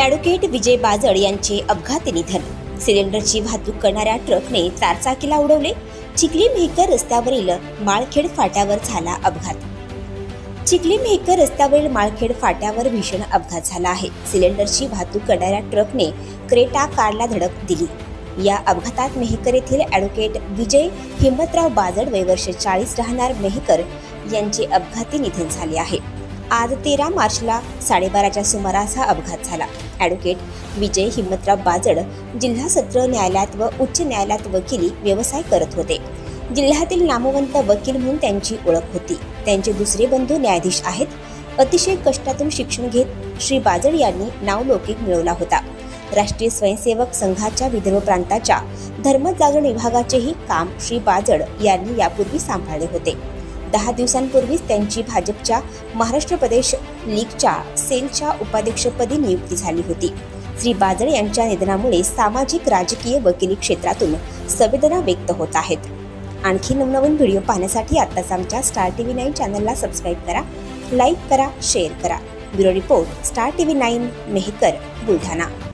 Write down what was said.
Advocate विजय बाजळ यांचे अपघाती निधन. सिलेंडरची वाहतूक करणाऱ्या ट्रकने चारचाकीला उडवले. चिखली मेहकर रस्त्यावरील माळखेड फाट्यावर झाला अपघात. चिखली मेहकर रस्त्यावरील माळखेड फाट्यावर भीषण अपघात झाला आहे. सिलेंडरची वाहतूक करणाऱ्या ट्रकने क्रेटा कारला धडक दिली. या अपघातात मेहकर येथील ॲडव्होकेट विजय हिम्मतराव बाजड वय वर्ष चाळीस राहणार मेहकर यांचे अपघाती निधन झाले आहे. आज तेरा मार्चला साडेबाराच्या सुमारास हा अपघात झाला. ॲडव्होकेट विजय हिम्मतराव बाजड जिल्हा सत्र न्यायालयात व उच्च न्यायालयात वकिली व्यवसाय करत होते. जिल्ह्यातील नामवंत वकील म्हणून त्यांची ओळख होती. त्यांचे दुसरे बंधू न्यायाधीश आहेत. अतिशय कष्टातून शिक्षण घेत श्री बाजड यांनी नावलौकिक मिळवला होता. राष्ट्रीय स्वयंसेवक संघाच्या विदर्भ प्रांताच्या धर्मजागरण विभागाचेही काम श्री बाजड यांनी यापूर्वी सांभाळले होते. दहा दिवसांपूर्वीच त्यांची भाजपच्या महाराष्ट्र प्रदेश लीगच्या सेलच्या उपाध्यक्षपदी नियुक्ती झाली होती. श्री बाजळे यांच्या निधनामुळे सामाजिक राजकीय वकिली क्षेत्रातून संवेदना व्यक्त होत आहेत. आणखी नवनवीन व्हिडिओ पाहण्यासाठी आत्ताच आमच्या स्टार टी व्ही नाईन चॅनलला सबस्क्राईब करा लाईक करा शेअर करा. Bureau report Star T V nine Mehkar Buldhana.